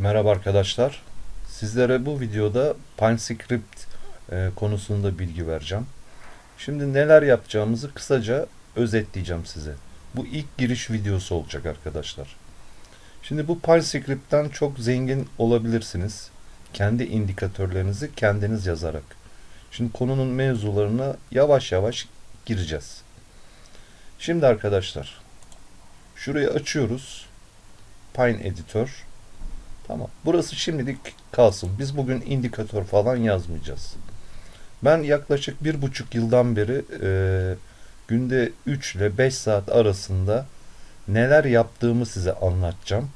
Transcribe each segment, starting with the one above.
Merhaba arkadaşlar. Sizlere bu videoda PineScript e, konusunda bilgi vereceğim. Şimdi neler yapacağımızı kısaca özetleyeceğim size. Bu ilk giriş videosu olacak arkadaşlar. Şimdi bu PineScript'ten çok zengin olabilirsiniz. Kendi indikatörlerinizi kendiniz yazarak. Şimdi konunun mevzularına yavaş yavaş gireceğiz. Şimdi arkadaşlar şurayı açıyoruz. Pine Editor. Tamam. Burası şimdilik kalsın. Biz bugün indikatör falan yazmayacağız. Ben yaklaşık bir buçuk yıldan beri e, günde 3 ile 5 saat arasında neler yaptığımı size anlatacağım.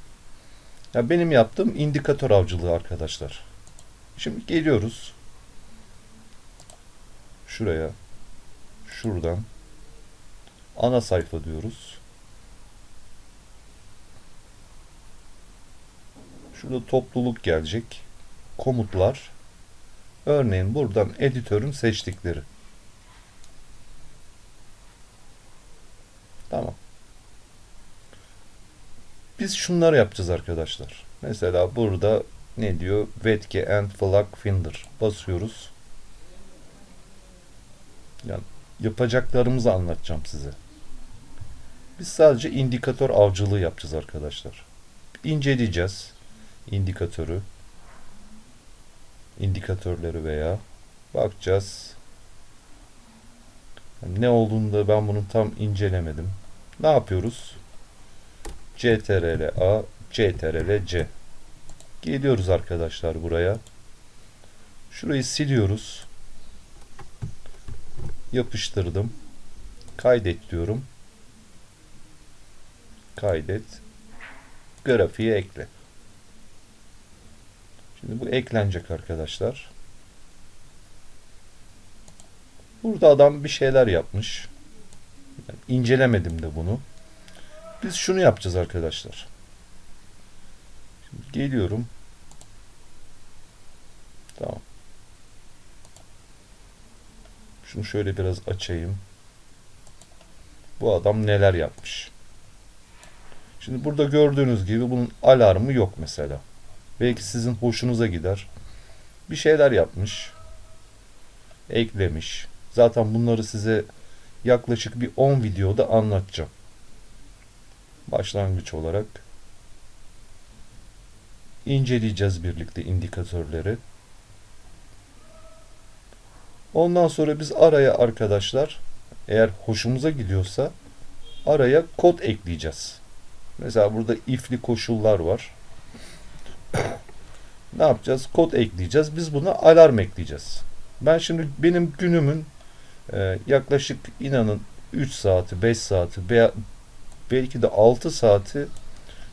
Ya benim yaptığım indikatör avcılığı arkadaşlar. Şimdi geliyoruz. Şuraya. Şuradan. Ana sayfa diyoruz. Şurada topluluk gelecek. Komutlar. Örneğin buradan editörün seçtikleri. Tamam. Biz şunları yapacağız arkadaşlar. Mesela burada ne diyor? Wetke and Flag Finder. Basıyoruz. Yani yapacaklarımızı anlatacağım size. Biz sadece indikatör avcılığı yapacağız arkadaşlar. İnceleyeceğiz indikatörü indikatörleri veya bakacağız. Ne olduğunu da ben bunu tam incelemedim. Ne yapıyoruz? CTRL A, CTRL C. Geliyoruz arkadaşlar buraya. Şurayı siliyoruz. Yapıştırdım. Kaydet diyorum. Kaydet. Grafiğe ekle. Şimdi bu eklenecek arkadaşlar. Burada adam bir şeyler yapmış. Yani incelemedim de bunu. Biz şunu yapacağız arkadaşlar. Şimdi geliyorum. Tamam. Şunu şöyle biraz açayım. Bu adam neler yapmış. Şimdi burada gördüğünüz gibi bunun alarmı yok mesela. Belki sizin hoşunuza gider. Bir şeyler yapmış. Eklemiş. Zaten bunları size yaklaşık bir 10 videoda anlatacağım. Başlangıç olarak inceleyeceğiz birlikte indikatörleri. Ondan sonra biz araya arkadaşlar eğer hoşumuza gidiyorsa araya kod ekleyeceğiz. Mesela burada if'li koşullar var ne yapacağız? Kod ekleyeceğiz. Biz buna alarm ekleyeceğiz. Ben şimdi benim günümün e, yaklaşık inanın 3 saati, 5 saati veya belki de 6 saati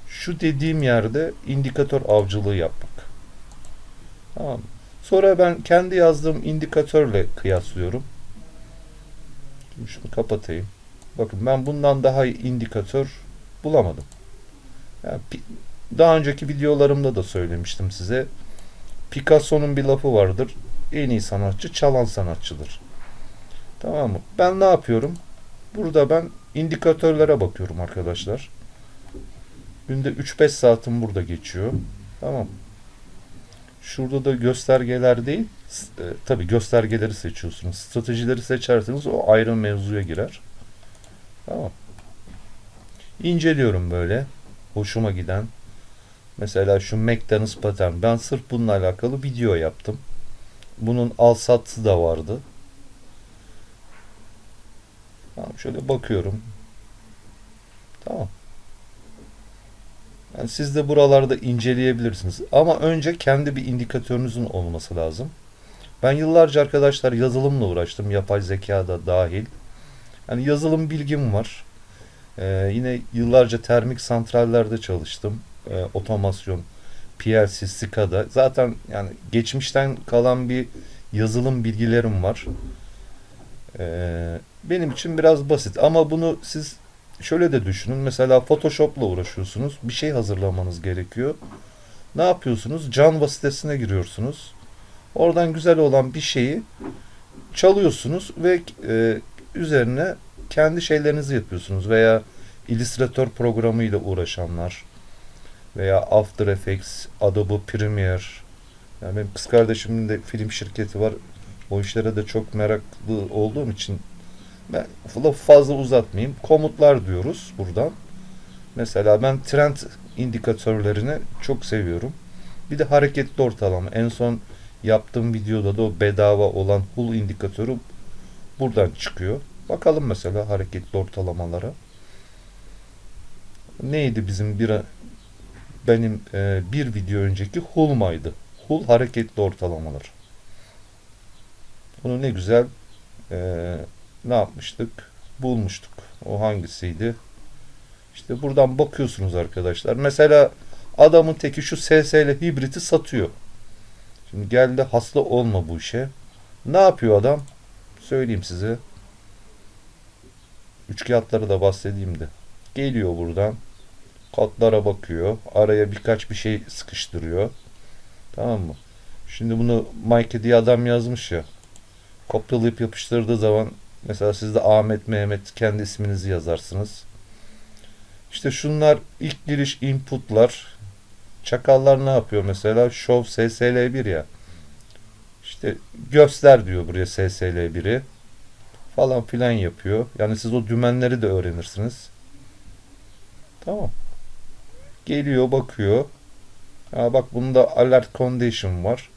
şu dediğim yerde indikatör avcılığı yapmak. Tamam. Sonra ben kendi yazdığım indikatörle kıyaslıyorum. Şimdi şunu kapatayım. Bakın ben bundan daha iyi indikatör bulamadım. Yani daha önceki videolarımda da söylemiştim size. Picasso'nun bir lafı vardır. En iyi sanatçı çalan sanatçıdır. Tamam mı? Ben ne yapıyorum? Burada ben indikatörlere bakıyorum arkadaşlar. Günde 3-5 saatim burada geçiyor. Tamam. Şurada da göstergeler değil. E, tabii göstergeleri seçiyorsunuz. Stratejileri seçerseniz o ayrı mevzuya girer. Tamam. İnceliyorum böyle. Hoşuma giden Mesela şu McDonald's pattern. Ben sırf bununla alakalı video yaptım. Bunun al satı da vardı. Tamam şöyle bakıyorum. Tamam. Yani siz de buralarda inceleyebilirsiniz. Ama önce kendi bir indikatörünüzün olması lazım. Ben yıllarca arkadaşlar yazılımla uğraştım. Yapay zeka da dahil. Yani yazılım bilgim var. Ee, yine yıllarca termik santrallerde çalıştım e, otomasyon, PLC, SCADA zaten yani geçmişten kalan bir yazılım bilgilerim var. E, benim için biraz basit ama bunu siz şöyle de düşünün. Mesela Photoshop'la uğraşıyorsunuz. Bir şey hazırlamanız gerekiyor. Ne yapıyorsunuz? Canva sitesine giriyorsunuz. Oradan güzel olan bir şeyi çalıyorsunuz ve e, üzerine kendi şeylerinizi yapıyorsunuz veya Illustrator programıyla uğraşanlar veya After Effects, Adobe Premiere. Yani benim kız kardeşimin de film şirketi var. O işlere de çok meraklı olduğum için ben lafı fazla uzatmayayım. Komutlar diyoruz buradan. Mesela ben trend indikatörlerini çok seviyorum. Bir de hareketli ortalama. En son yaptığım videoda da o bedava olan hull indikatörü buradan çıkıyor. Bakalım mesela hareketli ortalamalara. Neydi bizim bir benim e, bir video önceki Hulma'ydı. Hul hareketli ortalamalar. Bunu ne güzel e, ne yapmıştık? Bulmuştuk. O hangisiydi? İşte buradan bakıyorsunuz arkadaşlar. Mesela adamın teki şu SSL hibriti satıyor. Şimdi geldi hasta olma bu işe. Ne yapıyor adam? Söyleyeyim size. Üçkağıtları da bahsedeyim de. Geliyor buradan. Kodlara bakıyor. Araya birkaç bir şey sıkıştırıyor. Tamam mı? Şimdi bunu Mike diye adam yazmış ya. Kopyalayıp yapıştırdığı zaman mesela siz de Ahmet Mehmet kendi isminizi yazarsınız. İşte şunlar ilk giriş inputlar. Çakallar ne yapıyor mesela? Show SSL1 ya. İşte göster diyor buraya SSL1'i. Falan filan yapıyor. Yani siz o dümenleri de öğrenirsiniz. Tamam. Geliyor bakıyor. Ha bak bunda alert condition var.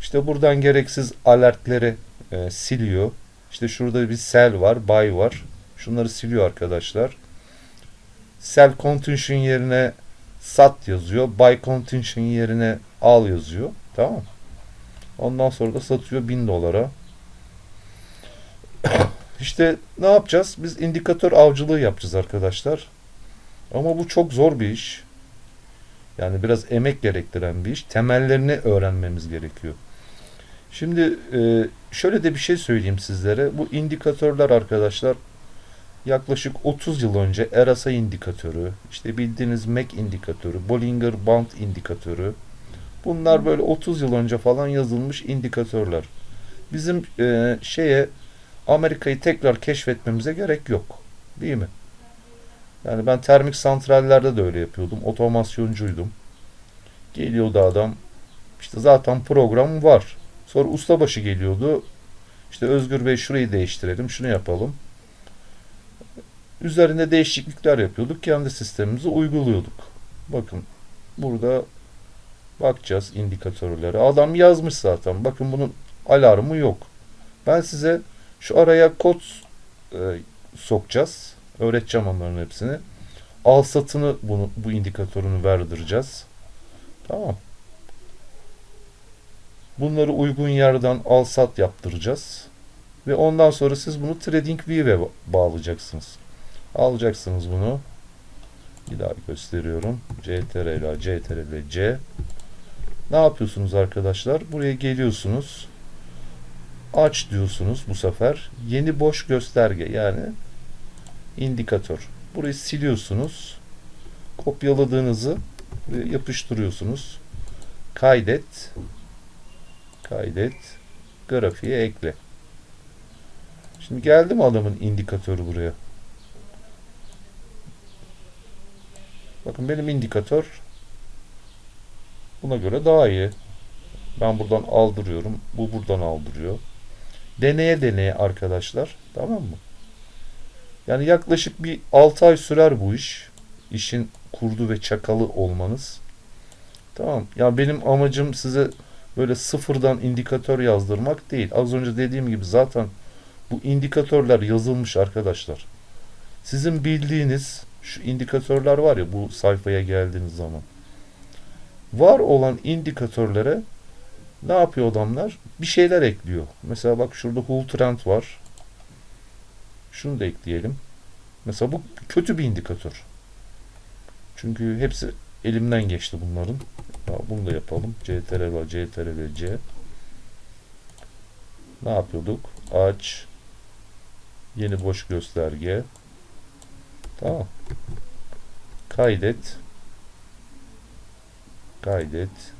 İşte buradan gereksiz alertleri e, siliyor. İşte şurada bir sel var, buy var. Şunları siliyor arkadaşlar. Sell contention yerine sat yazıyor. Buy contention yerine al yazıyor. Tamam. Ondan sonra da satıyor 1000 dolara. İşte ne yapacağız? Biz indikatör avcılığı yapacağız arkadaşlar. Ama bu çok zor bir iş. Yani biraz emek gerektiren bir iş. Temellerini öğrenmemiz gerekiyor. Şimdi e, şöyle de bir şey söyleyeyim sizlere. Bu indikatörler arkadaşlar yaklaşık 30 yıl önce RSI indikatörü, işte bildiğiniz MAC indikatörü, Bollinger Band indikatörü. Bunlar böyle 30 yıl önce falan yazılmış indikatörler. Bizim e, şeye Amerika'yı tekrar keşfetmemize gerek yok. Değil mi? Yani ben termik santrallerde de öyle yapıyordum. Otomasyoncuydum. Geliyordu adam. İşte zaten program var. Sonra ustabaşı geliyordu. İşte Özgür Bey şurayı değiştirelim, şunu yapalım. Üzerinde değişiklikler yapıyorduk. Kendi sistemimizi uyguluyorduk. Bakın burada bakacağız indikatörlere. Adam yazmış zaten. Bakın bunun alarmı yok. Ben size şu araya kod e, sokacağız. Öğreteceğim onların hepsini. Al satını bunu bu indikatörünü verdireceğiz. Tamam. Bunları uygun yerden al sat yaptıracağız. Ve ondan sonra siz bunu TradingView'e bağlayacaksınız. Alacaksınız bunu. Bir daha gösteriyorum. CTRL ile CTRL C. Ne yapıyorsunuz arkadaşlar? Buraya geliyorsunuz. Aç diyorsunuz bu sefer. Yeni boş gösterge yani indikatör. Burayı siliyorsunuz. Kopyaladığınızı yapıştırıyorsunuz. Kaydet. Kaydet. Grafiğe ekle. Şimdi geldi mi adamın indikatörü buraya? Bakın benim indikatör buna göre daha iyi. Ben buradan aldırıyorum. Bu buradan aldırıyor. Deneye deneye arkadaşlar. Tamam mı? Yani yaklaşık bir 6 ay sürer bu iş. İşin kurdu ve çakalı olmanız. Tamam. Ya benim amacım size böyle sıfırdan indikatör yazdırmak değil. Az önce dediğim gibi zaten bu indikatörler yazılmış arkadaşlar. Sizin bildiğiniz şu indikatörler var ya bu sayfaya geldiğiniz zaman. Var olan indikatörlere ne yapıyor adamlar? Bir şeyler ekliyor. Mesela bak şurada Hull Trend var. Şunu da ekleyelim. Mesela bu kötü bir indikatör. Çünkü hepsi elimden geçti bunların. Bunu da yapalım. CTRL, CTRL, C. Ne yapıyorduk? Aç. Yeni boş gösterge. Tamam. Kaydet. Kaydet.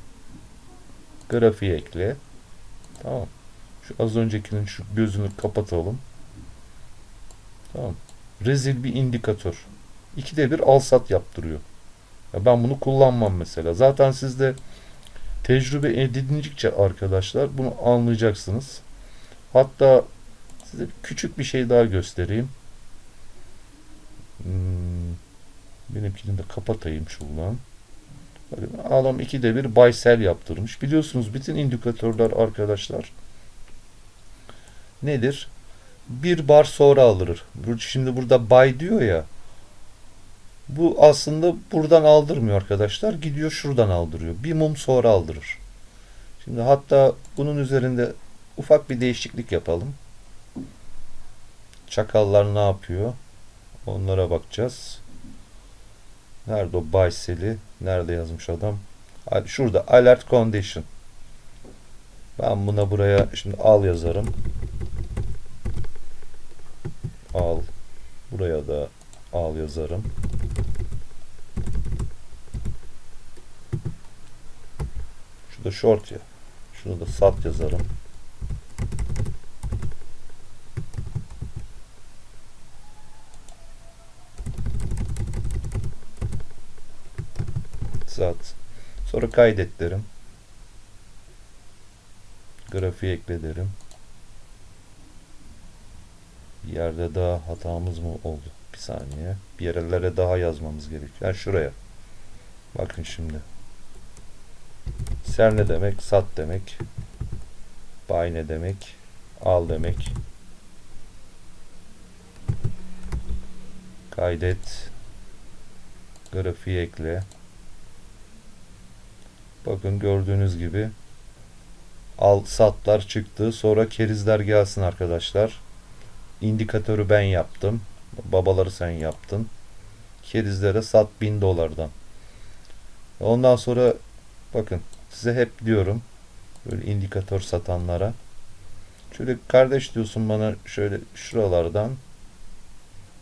Grafiği ekle. Tamam. Şu az öncekinin şu gözünü kapatalım. Tamam. Rezil bir indikatör. İkide bir al sat yaptırıyor. Ya ben bunu kullanmam mesela. Zaten siz de tecrübe edindikçe arkadaşlar bunu anlayacaksınız. Hatta size küçük bir şey daha göstereyim. Hmm, benimkini de kapatayım şuradan. Adam ikide bir buy sell yaptırmış. Biliyorsunuz bütün indikatörler arkadaşlar nedir? Bir bar sonra alır. Şimdi burada buy diyor ya. Bu aslında buradan aldırmıyor arkadaşlar. Gidiyor şuradan aldırıyor. Bir mum sonra aldırır. Şimdi hatta bunun üzerinde ufak bir değişiklik yapalım. Çakallar ne yapıyor? Onlara bakacağız. Nerede o buy sell'i? Nerede yazmış adam? Şurada alert condition. Ben buna buraya şimdi al yazarım. Al. Buraya da al yazarım. Şu da short ya. Şunu da sat yazarım. Sat. Sonra kaydet derim. Grafiği ekle derim. Bir yerde daha hatamız mı oldu? Bir saniye. Bir yerlere daha yazmamız gerekiyor. Yani şuraya. Bakın şimdi. Sell ne demek? Sat demek. Buy ne demek? Al demek. Kaydet. Grafiği ekle. Bakın gördüğünüz gibi al satlar çıktı. Sonra kerizler gelsin arkadaşlar. İndikatörü ben yaptım. Babaları sen yaptın. Kerizlere sat 1000 dolardan. Ondan sonra bakın size hep diyorum böyle indikatör satanlara şöyle kardeş diyorsun bana şöyle şuralardan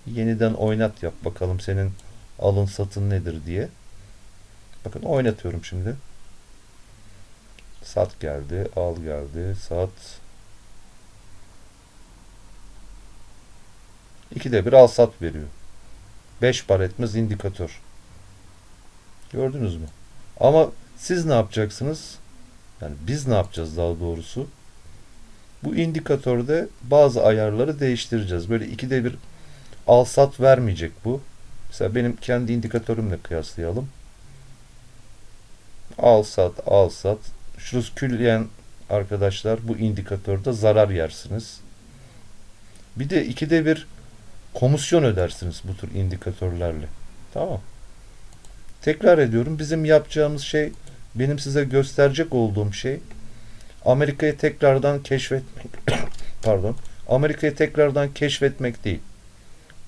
yeniden oynat yap bakalım senin alın satın nedir diye. Bakın oynatıyorum şimdi. Sat geldi, al geldi, sat. İkide bir al sat veriyor. 5 par etmez indikatör. Gördünüz mü? Ama siz ne yapacaksınız? Yani biz ne yapacağız daha doğrusu? Bu indikatörde bazı ayarları değiştireceğiz. Böyle ikide bir al sat vermeyecek bu. Mesela benim kendi indikatörümle kıyaslayalım. Al sat, al sat. Şurası külliyen arkadaşlar bu indikatörde zarar yersiniz. Bir de ikide bir komisyon ödersiniz bu tür indikatörlerle. Tamam. Tekrar ediyorum. Bizim yapacağımız şey benim size gösterecek olduğum şey Amerika'yı tekrardan keşfetmek pardon Amerika'yı tekrardan keşfetmek değil.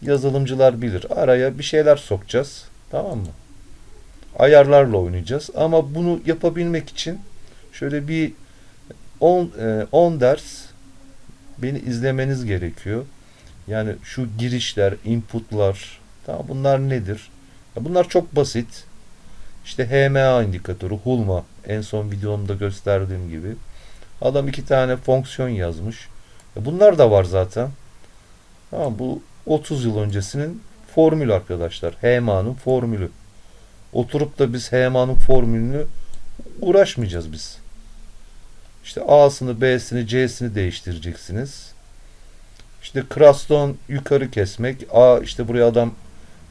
Yazılımcılar bilir. Araya bir şeyler sokacağız. Tamam mı? Ayarlarla oynayacağız. Ama bunu yapabilmek için şöyle bir 10 10 ders beni izlemeniz gerekiyor. Yani şu girişler, inputlar, tamam bunlar nedir? Bunlar çok basit. İşte HMA indikatörü, HULMA en son videomda gösterdiğim gibi. Adam iki tane fonksiyon yazmış. Ya bunlar da var zaten. Tamam bu 30 yıl öncesinin formülü arkadaşlar. HMA'nın formülü. Oturup da biz HMA'nın formülünü uğraşmayacağız biz. İşte A'sını, B'sini, C'sini değiştireceksiniz. İşte Kraston yukarı kesmek. A işte buraya adam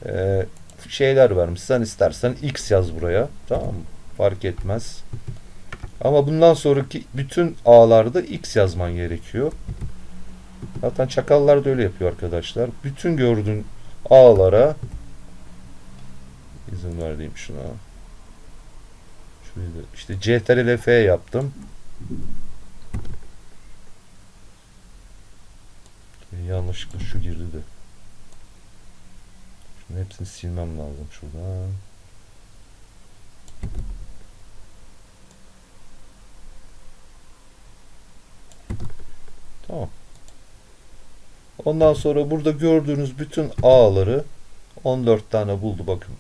e, şeyler vermiş. Sen istersen X yaz buraya. Tamam? Fark etmez. Ama bundan sonraki bütün A'larda X yazman gerekiyor. Zaten çakallar da öyle yapıyor arkadaşlar. Bütün gördüğün A'lara izin verdiğim şuna. Şurayı da işte CTRL F yaptım. Yanlışlıkla şu girdi de. Şunu hepsini silmem lazım şuradan. Tamam. Ondan sonra burada gördüğünüz bütün A'ları 14 tane buldu bakın.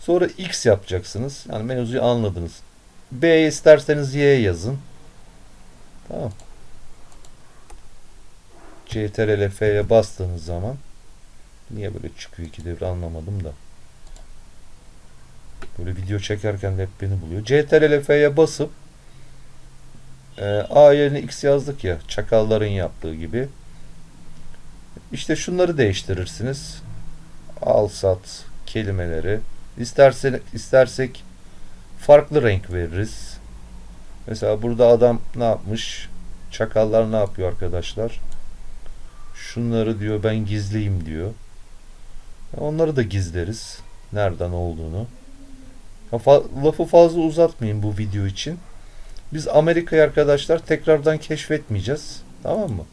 Sonra X yapacaksınız. Yani mevzuyu anladınız. B isterseniz Y yazın. Tamam. CTRL F'ye bastığınız zaman niye böyle çıkıyor iki devre anlamadım da. Böyle video çekerken de hep beni buluyor. CTRL F'ye basıp e, A yerine X yazdık ya. Çakalların yaptığı gibi. İşte şunları değiştirirsiniz. Al sat kelimeleri. İstersen, istersek farklı renk veririz. Mesela burada adam ne yapmış? Çakallar ne yapıyor arkadaşlar? Şunları diyor ben gizleyeyim diyor. Onları da gizleriz. Nereden olduğunu. Lafı fazla uzatmayayım bu video için. Biz Amerika'yı arkadaşlar tekrardan keşfetmeyeceğiz. Tamam mı?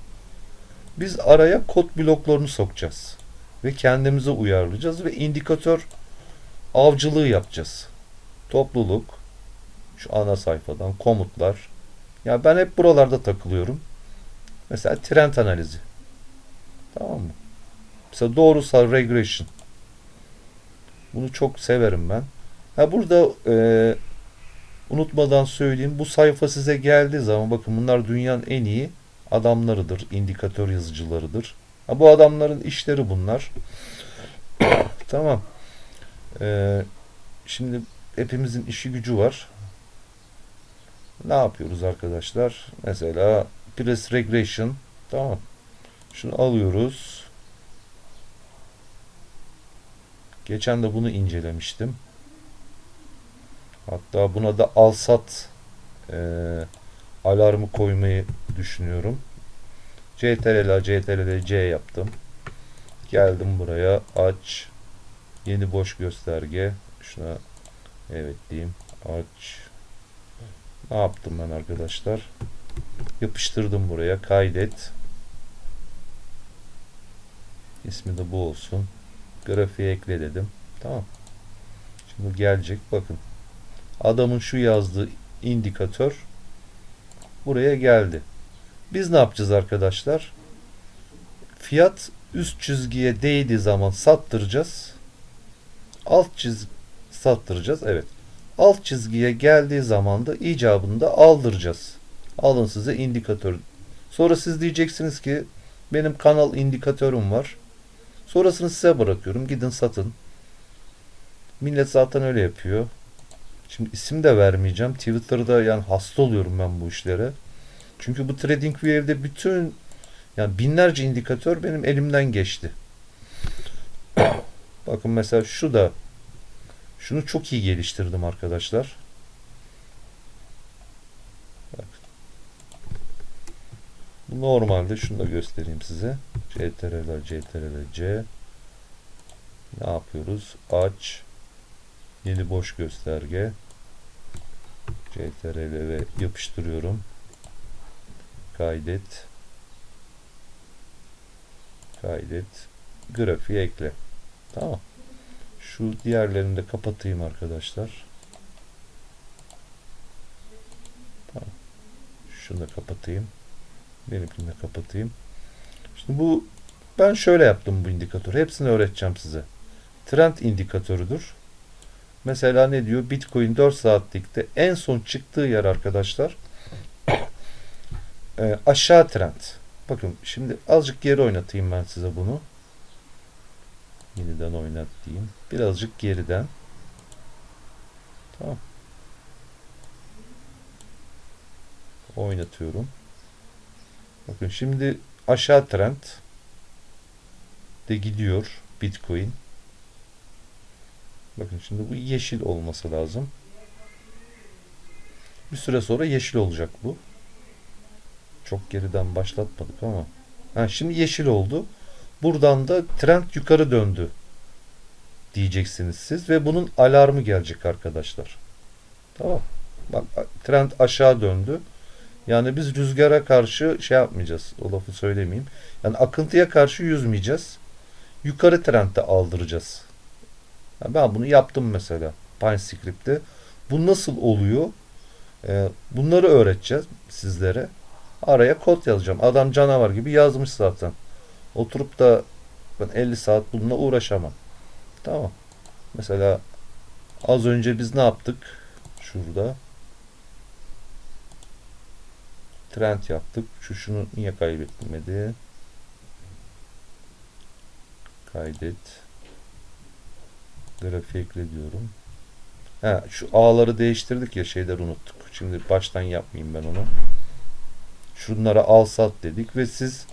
Biz araya kod bloklarını sokacağız. Ve kendimize uyarlayacağız ve indikatör avcılığı yapacağız. Topluluk, şu ana sayfadan komutlar. Ya ben hep buralarda takılıyorum. Mesela trend analizi. Tamam mı? Mesela doğrusal regression. Bunu çok severim ben. Ha burada e, unutmadan söyleyeyim. Bu sayfa size geldiği zaman bakın bunlar dünyanın en iyi adamlarıdır. indikatör yazıcılarıdır. Ha, bu adamların işleri bunlar. tamam. E, şimdi hepimizin işi gücü var. Ne yapıyoruz arkadaşlar? Mesela Press Regression. Tamam. Şunu alıyoruz. Geçen de bunu incelemiştim. Hatta buna da alsat e, alarmı koymayı düşünüyorum. CTRL CTRL C yaptım. Geldim buraya aç yeni boş gösterge şuna evet diyeyim aç ne yaptım ben arkadaşlar yapıştırdım buraya kaydet ismi de bu olsun. Grafiğe ekle dedim. Tamam. Şimdi gelecek. Bakın. Adamın şu yazdığı indikatör buraya geldi. Biz ne yapacağız arkadaşlar? Fiyat üst çizgiye değdiği zaman sattıracağız. Alt çizgi sattıracağız. Evet. Alt çizgiye geldiği zaman da icabını da aldıracağız. Alın size indikatör. Sonra siz diyeceksiniz ki benim kanal indikatörüm var. Sonrasını size bırakıyorum. Gidin satın. Millet zaten öyle yapıyor. Şimdi isim de vermeyeceğim. Twitter'da yani hasta oluyorum ben bu işlere. Çünkü bu TradingView'de bütün yani binlerce indikatör benim elimden geçti. Bakın mesela şu da şunu çok iyi geliştirdim arkadaşlar. Bu normalde şunu da göstereyim size. CTRL, CTRL, C. Ne yapıyoruz? Aç. Yeni boş gösterge. CTRL ve yapıştırıyorum. Kaydet. Kaydet. Grafiği ekle. Tamam. Şu diğerlerini de kapatayım arkadaşlar. Tamam. Şunu da kapatayım. Benimkini kapatayım. Şimdi bu ben şöyle yaptım bu indikatörü. Hepsini öğreteceğim size. Trend indikatörüdür. Mesela ne diyor? Bitcoin 4 saatlikte en son çıktığı yer arkadaşlar e, aşağı trend. Bakın şimdi azıcık geri oynatayım ben size bunu. Yeniden oynat diyeyim. Birazcık geriden. Tamam. Oynatıyorum. Bakın şimdi aşağı trend de gidiyor Bitcoin. Bakın şimdi bu yeşil olması lazım. Bir süre sonra yeşil olacak bu. Çok geriden başlatmadık ama. Ha, şimdi yeşil oldu. Buradan da trend yukarı döndü diyeceksiniz siz ve bunun alarmı gelecek arkadaşlar. Tamam. Bak trend aşağı döndü. Yani biz rüzgara karşı şey yapmayacağız. O lafı söylemeyeyim. Yani akıntıya karşı yüzmeyeceğiz. Yukarı trendde aldıracağız. Yani ben bunu yaptım mesela PineScript'te. Bu nasıl oluyor? Ee, bunları öğreteceğiz sizlere. Araya kod yazacağım. Adam canavar gibi yazmış zaten. Oturup da ben 50 saat bununla uğraşamam. Tamam. Mesela az önce biz ne yaptık? Şurada. Trend yaptık. Şu şunu niye kaybetmedi? Kaydet. Grafiğe ekle diyorum. Ha, şu ağları değiştirdik ya şeyleri unuttuk. Şimdi baştan yapmayayım ben onu. Şunlara al sat dedik ve siz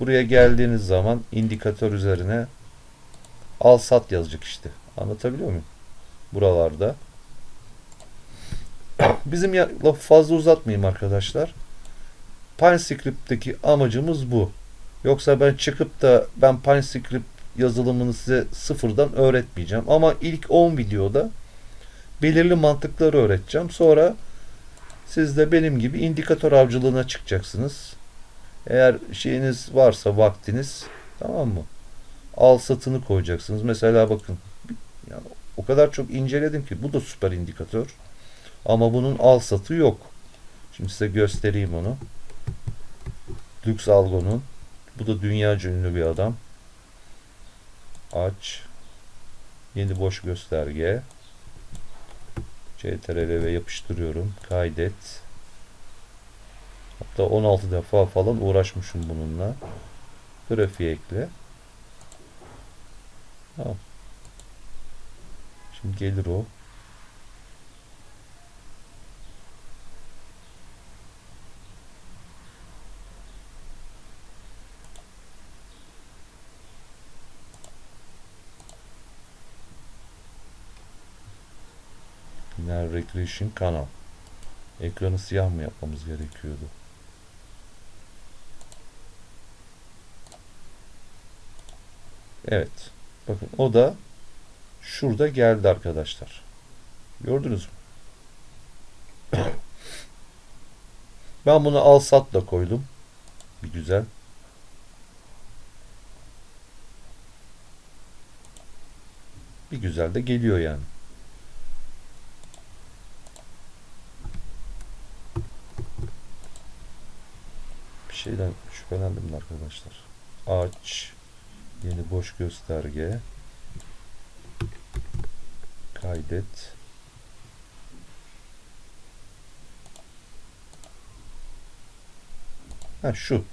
buraya geldiğiniz zaman indikatör üzerine al sat yazacak işte. Anlatabiliyor muyum? Buralarda. Bizim lafı fazla uzatmayayım arkadaşlar. PineScript'teki amacımız bu. Yoksa ben çıkıp da ben PineScript yazılımını size sıfırdan öğretmeyeceğim. Ama ilk 10 videoda belirli mantıkları öğreteceğim. Sonra siz de benim gibi indikatör avcılığına çıkacaksınız. Eğer şeyiniz varsa vaktiniz tamam mı? Al satını koyacaksınız. Mesela bakın yani o kadar çok inceledim ki bu da süper indikatör. Ama bunun al satı yok. Şimdi size göstereyim onu. Lux Algo'nun. Bu da dünya ünlü bir adam. Aç. Yeni boş gösterge. CTRL ve yapıştırıyorum. Kaydet. Hatta 16 defa falan uğraşmışım bununla. Grafiğe ekle. Tamam. Şimdi gelir o. Regression kanal. Ekranı siyah mı yapmamız gerekiyordu? Evet. Bakın o da şurada geldi arkadaşlar. Gördünüz mü? Ben bunu al sat da koydum. Bir güzel. Bir güzel de geliyor yani. Şeyden şüphelendim arkadaşlar. Aç. Yeni boş gösterge. Kaydet. Ha şu.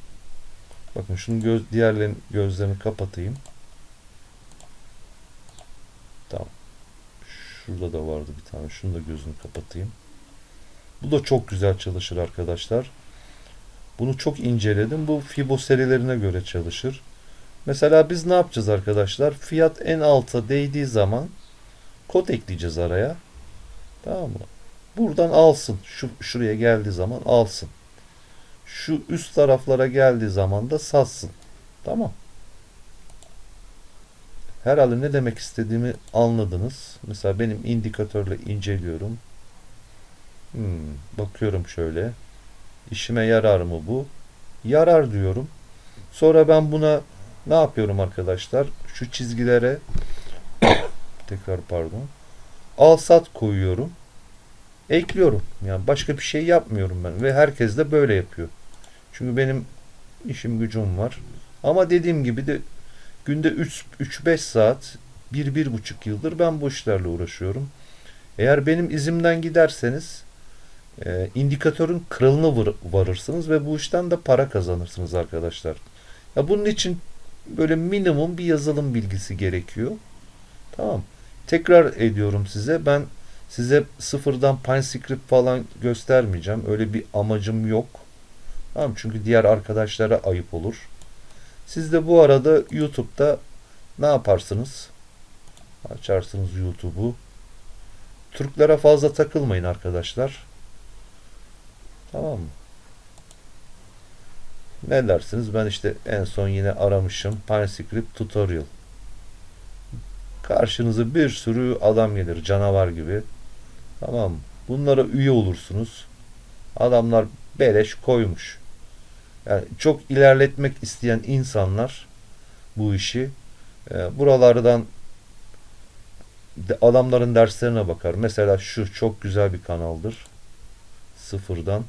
Bakın şunun göz diğerlerin gözlerini kapatayım. Tamam. Şurada da vardı bir tane. Şunu da gözünü kapatayım. Bu da çok güzel çalışır arkadaşlar. Bunu çok inceledim. Bu Fibo serilerine göre çalışır. Mesela biz ne yapacağız arkadaşlar? Fiyat en alta değdiği zaman kod ekleyeceğiz araya. Tamam mı? Buradan alsın. Şu şuraya geldiği zaman alsın. Şu üst taraflara geldiği zaman da satsın. Tamam. Herhalde ne demek istediğimi anladınız. Mesela benim indikatörle inceliyorum. Hmm, bakıyorum şöyle. İşime yarar mı bu? Yarar diyorum. Sonra ben buna ne yapıyorum arkadaşlar? Şu çizgilere tekrar pardon. Al sat koyuyorum. Ekliyorum. Yani başka bir şey yapmıyorum ben ve herkes de böyle yapıyor. Çünkü benim işim gücüm var. Ama dediğim gibi de günde 3-5 saat 1-1,5 yıldır ben bu işlerle uğraşıyorum. Eğer benim izimden giderseniz e, indikatörün kralına var, varırsınız ve bu işten de para kazanırsınız arkadaşlar. Ya bunun için böyle minimum bir yazılım bilgisi gerekiyor. Tamam. Tekrar ediyorum size. Ben size sıfırdan PineScript falan göstermeyeceğim. Öyle bir amacım yok. Tamam çünkü diğer arkadaşlara ayıp olur. Siz de bu arada YouTube'da ne yaparsınız? Açarsınız YouTube'u. Türklere fazla takılmayın arkadaşlar. Tamam mı? Ne dersiniz? Ben işte en son yine aramışım. PineScript tutorial. Karşınıza bir sürü adam gelir. Canavar gibi. Tamam mı? Bunlara üye olursunuz. Adamlar beleş koymuş. Yani çok ilerletmek isteyen insanlar bu işi e, buralardan de, adamların derslerine bakar. Mesela şu çok güzel bir kanaldır. Sıfırdan.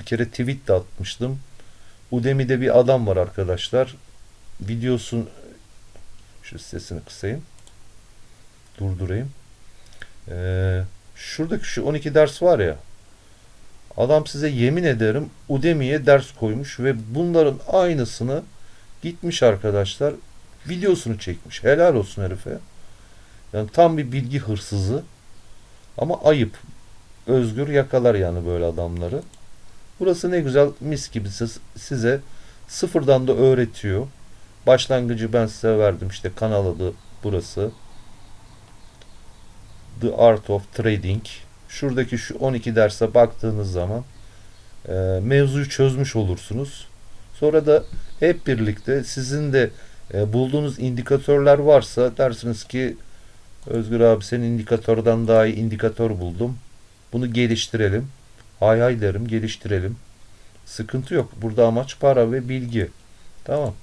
Bir kere tweet de atmıştım. Udemy'de bir adam var arkadaşlar. Videosun şu sesini kısayım. Durdurayım. Ee, şuradaki şu 12 ders var ya. Adam size yemin ederim Udemy'ye ders koymuş ve bunların aynısını gitmiş arkadaşlar videosunu çekmiş. Helal olsun herife. Yani tam bir bilgi hırsızı. Ama ayıp. Özgür yakalar yani böyle adamları. Burası ne güzel mis gibi siz- size sıfırdan da öğretiyor. Başlangıcı ben size verdim işte kanal adı burası. The Art of Trading. Şuradaki şu 12 derse baktığınız zaman e, mevzuyu çözmüş olursunuz. Sonra da hep birlikte sizin de e, bulduğunuz indikatörler varsa dersiniz ki Özgür abi senin indikatörden daha iyi indikatör buldum. Bunu geliştirelim. Hay hay derim geliştirelim. Sıkıntı yok. Burada amaç para ve bilgi. Tamam.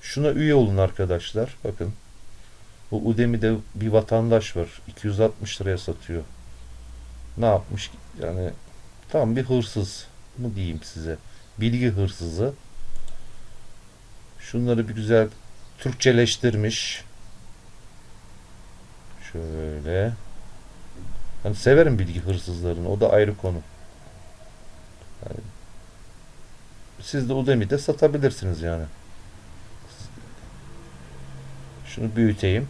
Şuna üye olun arkadaşlar. Bakın. Bu Udemy'de bir vatandaş var. 260 liraya satıyor. Ne yapmış? Yani tam bir hırsız mı diyeyim size. Bilgi hırsızı. Şunları bir güzel Türkçeleştirmiş. Şöyle. Hani severim bilgi hırsızlarını. O da ayrı konu. Yani siz de Udemy'de satabilirsiniz yani. Şunu büyüteyim.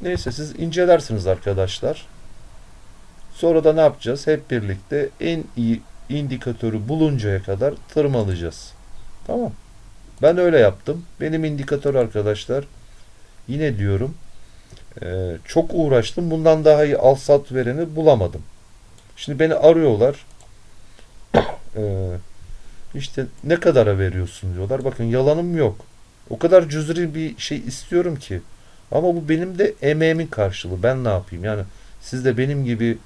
Neyse siz incelersiniz arkadaşlar. Sonra da ne yapacağız? Hep birlikte en iyi indikatörü buluncaya kadar tırmalayacağız. Tamam. Ben öyle yaptım. Benim indikatör arkadaşlar yine diyorum eee, çok uğraştım. Bundan daha iyi al sat vereni bulamadım. Şimdi beni arıyorlar. Eee işte ne kadara veriyorsun diyorlar. Bakın yalanım yok. O kadar cüzri bir şey istiyorum ki. Ama bu benim de emeğimin karşılığı. Ben ne yapayım? Yani siz de benim gibi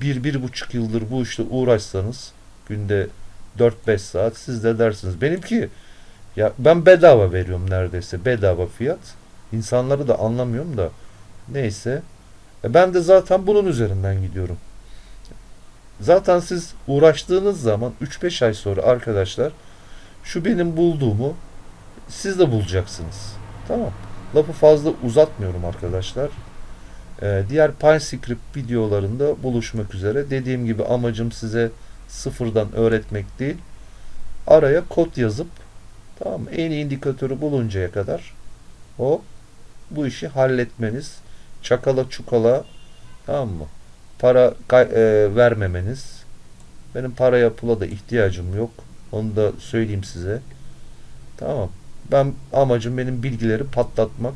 bir, bir buçuk yıldır bu işte uğraşsanız günde 4-5 saat siz de dersiniz. Benimki ya ben bedava veriyorum neredeyse. Bedava fiyat. İnsanları da anlamıyorum da. Neyse. E ben de zaten bunun üzerinden gidiyorum. Zaten siz uğraştığınız zaman 3-5 ay sonra arkadaşlar şu benim bulduğumu siz de bulacaksınız. Tamam. Lafı fazla uzatmıyorum arkadaşlar. Ee, diğer PyScript videolarında buluşmak üzere. Dediğim gibi amacım size sıfırdan öğretmek değil. Araya kod yazıp tamam mı? En iyi indikatörü buluncaya kadar o bu işi halletmeniz. Çakala çukala tamam mı? Para e, vermemeniz. Benim paraya pula da ihtiyacım yok. Onu da söyleyeyim size. Tamam. Ben amacım benim bilgileri patlatmak.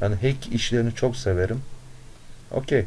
Yani hack işlerini çok severim. Okey.